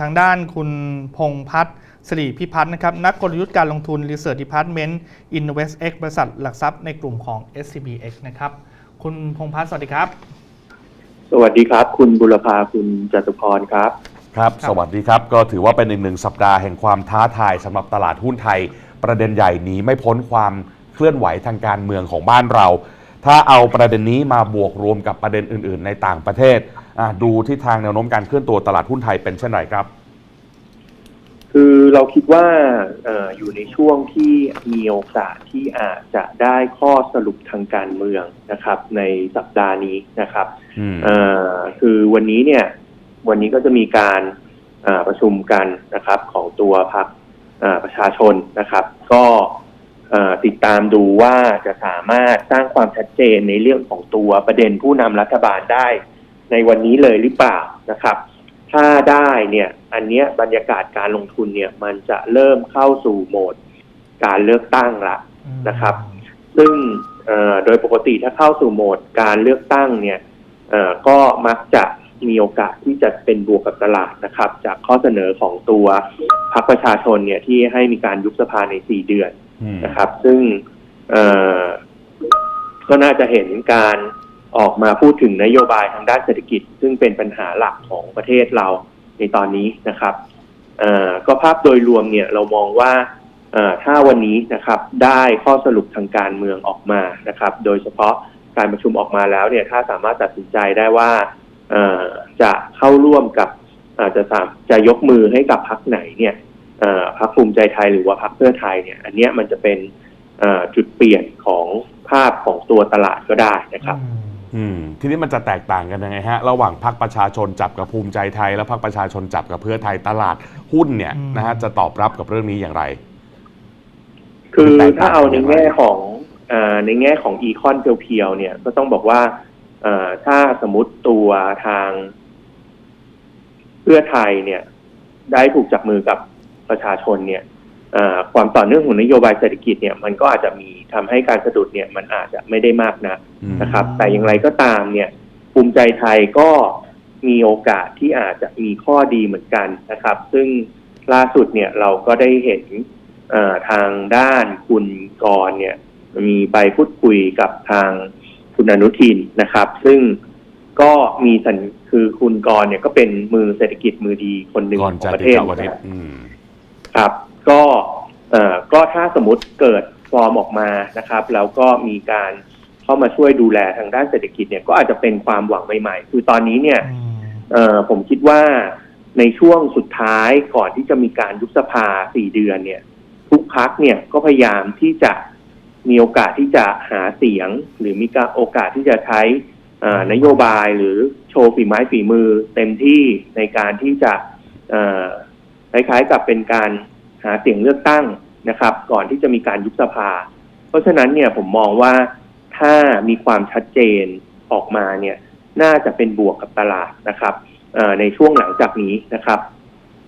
ทางด้านคุณพงษ์พัฒน์สิริพิพัฒน์นะครับนักกลยุทธ์การลงทุน Research Department InvestX บริษัทหลักทรัพย์ในกลุ่มของ SCBX นะครับ คุณพงษ์พัฒน์สวัสดีครับ สวัสดีครับ คุณบุรพาคุณจตุพรครับครับครับ สวัสดีครับก็ถือว่าเป็นอีกหนึ่งสัปดาห์แห่งความท้าทายสำหรับตลาดหุ้นไทย ประเด็นใหญ่หนีไม่พ้นความเคลื่อนไหวทางการเมืองของบ้านเรา ถ้าเอาประเด็นนี้มาบวกรวมกับประเด็นอื่น ๆ ในต่างประเทศอะ ดูทิศทางแนวโน้มการเคลื่อนตัวตลาดหุ้นไทยเป็นเช่นไรครับ คือเราคิดว่าเอออยู่ในช่วงที่มีโอกาสที่อาจจะได้ข้อสรุปทางการเมืองนะครับ ในสัปดาห์นี้นะครับอืมเอ่อคือวันนี้เนี่ย วันนี้ก็จะมีการเอ่อประชุมกันนะครับของตัวพรรคเอ่อประชาชนนะครับ ก็เอ่อติดตามดูว่าจะสามารถสร้างความชัดเจนในเรื่องของตัวประเด็นผู้นำรัฐบาลได้ ในวันนี้เลยหรือเปล่านะครับ ถ้าได้เนี่ยอันเนี้ยบรรยากาศการลงทุนเนี่ยมันจะเริ่มเข้าสู่โหมดการเลือกตั้งละนะครับ ซึ่งเอ่อโดยปกติถ้าเข้าสู่โหมดการเลือกตั้งเนี่ยเอ่อก็มักจะมีโอกาสที่จะเป็นบวกกับตลาดนะครับ จากข้อเสนอของตัวพรรคประชาชนเนี่ยที่ให้มีการยุบสภาใน4เดือนอืมนะครับ ซึ่งเอ่อก็น่าจะเห็นการ ออกมาพูดถึงนโยบายทางด้านเศรษฐกิจ ซึ่งเป็นปัญหาหลักของประเทศเราในตอนนี้นะครับก็ภาพโดยรวมเนี่ยเรามองว่าถ้าวันนี้นะครับได้ข้อสรุปทางการเมืองออกมานะครับ โดยเฉพาะการประชุมออกมาแล้วเนี่ยถ้าสามารถตัดสินใจได้ว่าจะเข้าร่วมกับจะสามจะยกมือให้กับพรรคไหนเนี่ยพรรคภูมิใจไทยหรือว่าพรรคเพื่อไทยเนี่ย อันเนี้ยมันจะเป็นจุดเปลี่ยนของภาพของตัวตลาดก็ได้นะครับ ทีนี้มันจะแตกต่างกันยังไงฮะระหว่างพรรคประชาชนจับกับภูมิใจไทย และพรรคประชาชนจับกับเพื่อไทยตลาดหุ้นเนี่ยอืมนะฮะจะตอบรับกับเรื่องนี้อย่างไร คือแตกต่างถ้าเอาในกันยังไงแง่ของเอ่อในแง่ของอีคอนเพียวๆเนี่ยก็ต้องบอกว่าเอ่อถ้าสมมติตัวทาง เพื่อไทยเนี่ย ได้ถูกจับมือกับประชาชนเนี่ยเอ่อ ความต่อเนื่องของนโยบายเศรษฐกิจเนี่ยมันก็อาจจะมีทำให้การสะดุดเนี่ยมันอาจจะไม่ได้มากนะอืมนะครับ แต่อย่างไรก็ตามเนี่ยภูมิใจไทยก็มีโอกาสที่อาจจะมีข้อดีเหมือนกันนะครับ ซึ่งล่าสุดเนี่ยเราก็ได้เห็นเอ่อทางด้านคุณกรณ์เนี่ย มีไปพูดคุยกับทางคุณอนุทินนะครับ ซึ่งก็มีสัญคือคุณกรณ์เนี่ยก็เป็นมือเศรษฐกิจมือดีคนหนึ่งก่อนของจะประติเทดศเจ้าวันนี้นะครับอืมครับ ก็เอ่อก็ถ้าสมมติเกิดฟอร์มออกมานะครับ แล้วก็มีการเข้ามาช่วยดูแลทางด้านเศรษฐกิจเนี่ยก็อาจจะเป็นความหวังใหม่ๆ คือตอนนี้เนี่ยอืมเอ่อผมคิดว่าในช่วงสุดท้ายก่อนที่จะมีการยุบสภาสี่เดือนเนี่ย ทุกพักเนี่ยก็พยายามที่จะมีโอกาสที่จะหาเสียง หรือมีการโอกาสที่จะใช้เอ่อนโยบายหรือโชว์ฝีไม้ฝีมือเต็มที่ในการที่จะเอ่อคล้ายๆกับเป็นการ หาเสียงเลือกตั้งนะครับ ก่อนที่จะมีการยุบสภา เพราะฉะนั้นเนี่ยผมมองว่าถ้ามีความชัดเจนออกมาเนี่ยน่าจะเป็นบวกกับตลาดนะครับเอ่อในช่วงหลังจากนี้นะครับ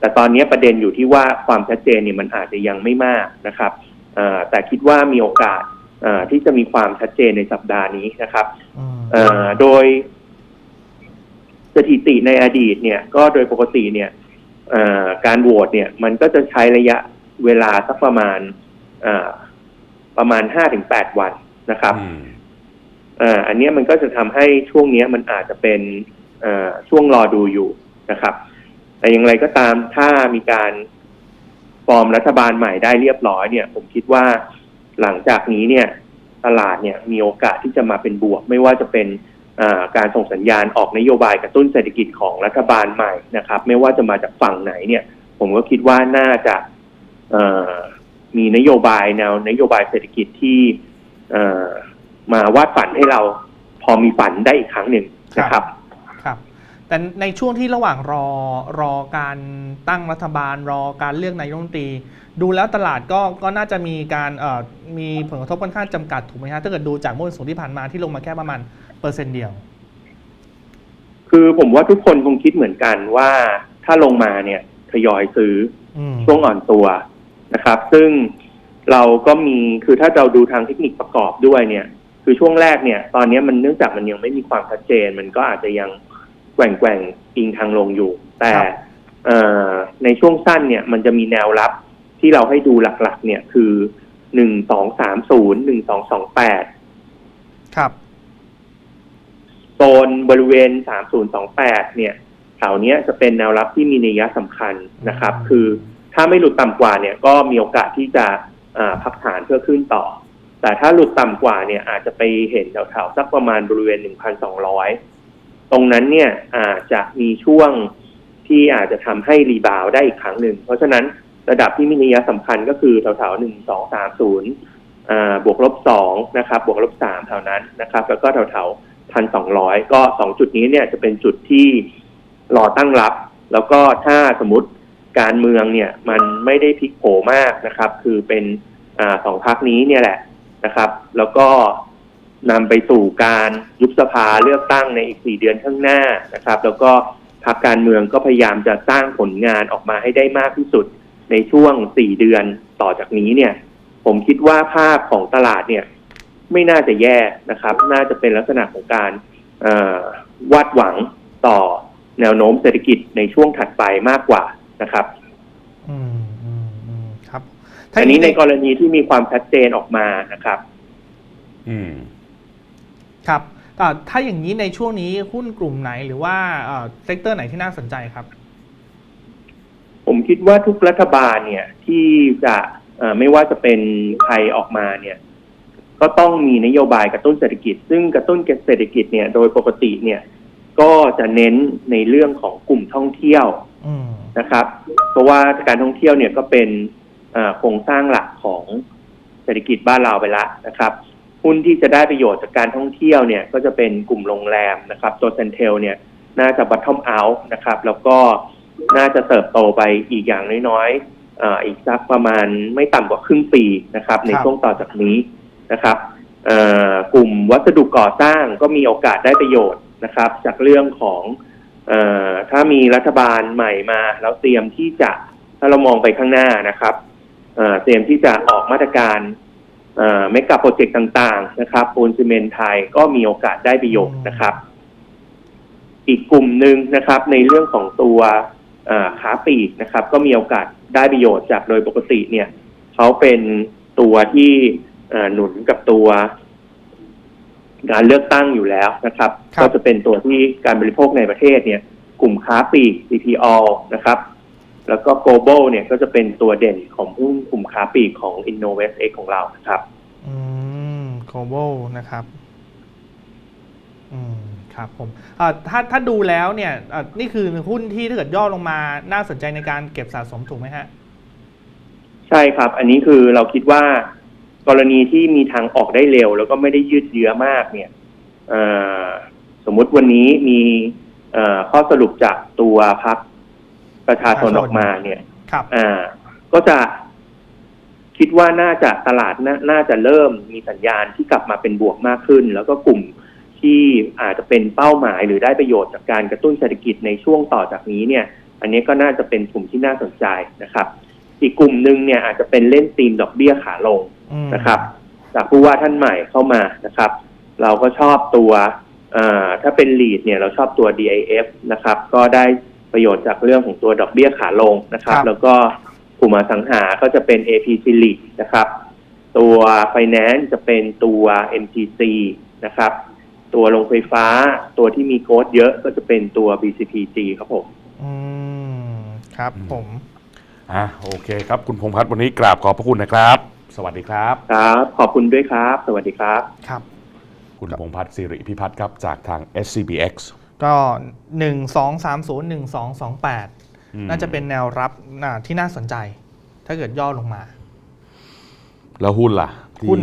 แต่ตอนนี้ประเด็นอยู่ที่ว่าความชัดเจนเนี่ยมันอาจจะยังไม่มากนะครับเอ่อแต่คิดว่ามีโอกาสเอ่อที่จะมีความชัดเจนในสัปดาห์นี้นะครับอืมเอ่อโดยสถิติในอดีตเนี่ย ก็โดยปกติเนี่ยเอ่อ การโหวตเนี่ยมันก็จะใช้ระยะเวลาสักประมาณเอ่อประมาณห้าถึงแปดวันนะครับอืมเอ่ออันเนี้ยมันก็จะทำให้ช่วงเนี้ยมันอาจจะเป็นเอ่อช่วงรอดูอยู่นะครับ แต่อย่างไรก็ตามถ้ามีการฟอร์มรัฐบาลใหม่ได้เรียบร้อยเนี่ย ผมคิดว่าหลังจากนี้เนี่ย ตลาดเนี่ยมีโอกาสที่จะมาเป็นบวก ไม่ว่าจะเป็นเอ่อ การส่งสัญญาณออกนโยบายกระตุ้นเศรษฐกิจของรัฐบาลใหม่นะครับ ไม่ว่าจะมาจากฝั่งไหนเนี่ย ผมก็คิดว่าน่าจะมีนโยบายแนวนโยบายเศรษฐกิจที่มาวาดฝันให้เราพอมีฝันได้อีกครั้งหนึ่งนะครับครับ แต่ในช่วงที่ระหว่างรอรอการตั้งรัฐบาลรอการเลือกนายกรัฐมนตรี ดูแล้วตลาดก็ก็น่าจะมีการมีผลกระทบค่อนข้างจำกัดถูกไหมฮะถ้าเกิดดูจากมื่อวันศุที่ผ่านมาที่ลงมาแค่ประมาณ เปอร์เซ็นต์เดียว คือผมว่าทุกคนคงคิดเหมือนกันว่าถ้าลงมาเนี่ยทยอยซื้ออืมช่วงอ่อนตัวนะครับ ซึ่งเราก็มีคือถ้าเราดูทางเทคนิคประกอบด้วยเนี่ย คือช่วงแรกเนี่ย ตอนนี้มันเนื่องจากมันยังไม่มีความชัดเจน มันก็อาจจะยังแกว่งแกว่งๆอิงทางลงอยู่ แต่ครับเอ่อในช่วงสั้นเนี่ย มันจะมีแนวรับที่เราให้ดูหลักๆ เนี่ยคือหนึ่งสองสามศูนย์หนึ่งสองสองแปดครับ โซนบริเวณ 3028 เนี่ยแถวเนี้ยจะเป็นแนวรับที่มีนัยสำคัญนะครับอืมคือถ้าไม่หลุดต่ำกว่าเนี่ยก็มีโอกาสที่จะอ่าพักฐานเพื่อขึ้นต่อ แต่ถ้าหลุดต่ำกว่าเนี่ยอาจจะไปเห็นแถวๆสักประมาณบริเวณ 1,200 ตรงนั้นเนี่ยอาจจะมีช่วงที่อาจจะทำให้รีบาวด์ได้อีกครั้งหนึ่ง เพราะฉะนั้นระดับที่มีนัยสำคัญก็คือแถวๆ1230อ่าบวกลบสองนะครับบวกลบสามแถวนั้นนะครับ แล้วก็แถวแถว พันสองร้อยก็สองจุดนี้เนี่ยจะเป็นจุดที่รอตั้งรับ แล้วก็ถ้าสมมติการเมืองเนี่ยมันไม่ได้พลิกโผมากนะครับ คือเป็นอสองพักนี้เนี่ยแหละนะครับ แล้วก็นำไปสู่การยุบสภาเลือกตั้งในอีกสี่เดือนข้างหน้านะครับ แล้วก็พรรคการเมืองก็พยายามจะสร้างผลงานออกมาให้ได้มากที่สุดในช่วงสี่เดือนต่อจากนี้เนี่ย ผมคิดว่าภาพของตลาดเนี่ย ไม่น่าจะแย่นะครับ น่าจะเป็นลักษณะของการเอ่อวาดหวังต่อแนวโน้มเศรษฐกิจในช่วงถัดไปมากกว่านะครับอืมอืมอืมครับอันนี้ในกรณีที่มีความชัดเจนออกมานะครับ อืม ครับแต่ถ้าอย่างนี้ในช่วงนี้หุ้นกลุ่มไหนหรือว่าเซกเตอร์ไหนที่น่าสนใจครับ ผมคิดว่าทุกรัฐบาลเนี่ยที่จะเอ่อไม่ว่าจะเป็นใครออกมาเนี่ย ก็ต้องมีนโยบายกระตุ้นเศรษฐกิจ ซึ่งกระตุ้นเศรษฐกิจเนี่ยโดยปกติเนี่ยก็จะเน้นในเรื่องของกลุ่มท่องเที่ยวอืมนะครับ เพราะว่าการท่องเที่ยวเนี่ยก็เป็นเอ่อโครงสร้างหลักของเศรษฐกิจบ้านเราไปแล้วนะครับหุ้นที่จะได้ประโยชน์จากการท่องเที่ยวเนี่ยก็จะเป็นกลุ่มโรงแรมนะครับตัวเซนเทลเนี่ยน่าจะบัตทอมเอาท์นะครับ แล้วก็น่าจะเติบโตไปอีกอย่างน้อยๆเอ่ออีกสักประมาณไม่ต่ำกว่าครึ่งปีนะครับ ในช่วงต่อจากนี้ นะครับกลุ่มวัสดุก่อสร้างก็มีโอกาสได้ประโยชน์นะครับ จากเรื่องของออถ้ามีรัฐบาลใหม่มา แล้วเตรียมที่จะถ้าเรามองไปข้างหน้านะครับเเตรียมที่จะออกมาตรการเมกะโปรเจกต์ต่าง ๆ นะครับปูนซีเมนไทยก็มีโอกาสได้ประโยชน์นะครับ อีกกลุ่มหนึ่งนะครับ ในเรื่องของตัวค้าปลีกนะครับ ก็มีโอกาสได้ประโยชน์จากโดยปกติเนี่ยเขาเป็นตัวที่ หนุนกับตัวการเลือกตั้งอยู่แล้วนะครับครับ ก็จะเป็นตัวที่การบริโภคในประเทศเนี่ย กลุ่มค้าปลีก CPO นะครับ แล้วก็ global เนี่ยก็จะเป็นตัวเด่นของหุ้นกลุ่มค้าปลีกของ InnovestX ของเรานะครับ อืม global นะครับ อืมครับผมอ่าถ้าถ้าดูแล้วเนี่ยอ่านี่คือหุ้นที่ถ้าเกิดย่อลงมาน่าสนใจในการเก็บสะสมถูกไหมฮะ ใช่ครับ อันนี้คือเราคิดว่า กรณีที่มีทางออกได้เร็ว แล้วก็ไม่ได้ยืดเยื้อมากเนี่ยเอ่อสมมุติวันนี้มีเอ่อข้อสรุปจากตัวพักประชาชนประชาชนออกมาเนี่ยครับอ่าก็จะคิดว่าน่าจะตลาดนาน่าจะเริ่มมีสัญญาณที่กลับมาเป็นบวกมากขึ้น แล้วก็กลุ่มที่อาจจะเป็นเป้าหมายหรือได้ประโยชน์จากการกระตุ้นเศรษฐกิจในช่วงต่อจากนี้เนี่ย อันนี้ก็น่าจะเป็นกลุ่มที่น่าสนใจนะครับ อีกกลุ่มหนึ่งเนี่ยอาจจะเป็นเล่นธีมดอกเบี้ยขาลง อืม นะครับ จากผู้ว่าท่านใหม่เข้ามานะครับ เราก็ชอบตัวเอ่อถ้าเป็น lead เนี่ยเราชอบตัว DIF นะครับ ก็ได้ประโยชน์จากเรื่องของตัวดอกเบี้ยขาลงนะครับ ครับ แล้วก็กลุ่มอสังหาก็จะเป็น APC Lead นะครับ ตัว Finance จะเป็นตัว MTC นะครับ ตัวโรงไฟฟ้า ตัวที่มีโค้ดเยอะก็จะเป็นตัว BCPG ครับผม อืม ครับผม อะโอเคครับ คุณพงษ์พัฒน์วันนี้กราบขอบพระคุณนะครับส วัสดีครับ ครับ ขอบคุณด้วยครับ สวัสดีครับ ครับ คุณพงษ์พัฒน์สิริพิพัฒน์ครับจากทาง SCBX ก็หนึ่งสองสามศูนย์หนึ่งสองสองแปดอืมน่าจะเป็นแนวรับอ่าที่น่าสนใจ ถ้าเกิดย่อลงมา แล้วหุ้นล่ะหุ้น ที่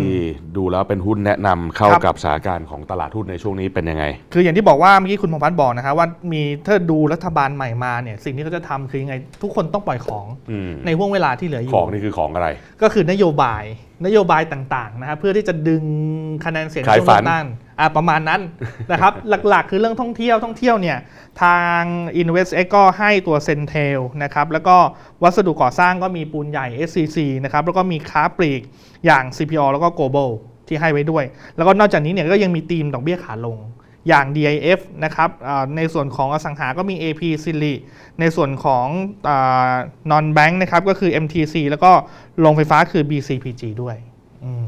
ดูแล้วเป็นหุ้นแนะนำเข้าครับกับสถานการณ์ของตลาดหุ้นในช่วงนี้เป็นยังไง คืออย่างที่บอกว่าเมื่อกี้คุณพงษ์พัฒน์บอกนะครับว่ามีถ้าดูรัฐบาลใหม่มาเนี่ยสิ่งที่เขาจะทำคือยังไง ทุกคนต้องปล่อยของอืมในห่วงเวลาที่เหลืออยู่ของนี่คือของอะไร ก็คือนโยบายนโยบายต่างๆนะครับเพื่อที่จะดึงคะแนนเสียงขายช่วงฝัเลืนอกตั้ง อะประมาณนั้นนะครับ หลักๆ คือเรื่องท่องเที่ยวท่องเที่ยวเนี่ยทาง InvestX ก็ให้ตัว c e n t e l นะครับแล้วก็วัสดุก่อสร้างก็มีปูนใหญ่ SCC นะครับแล้วก็มีค้าปลีกอย่าง CPO แล้วก็ Global ที่ให้ไว้ด้วย แล้วก็นอกจากนี้เนี่ยก็ยังมีธีมดอกเบี้ยขาลงอย่าง DIF นะครับในส่วนของอสังหาก็มี AP s i l i ในส่วนของอ non bank นะครับก็คือ MTC แล้วก็โรงไฟฟ้าคือ BCPG ด้วย อืม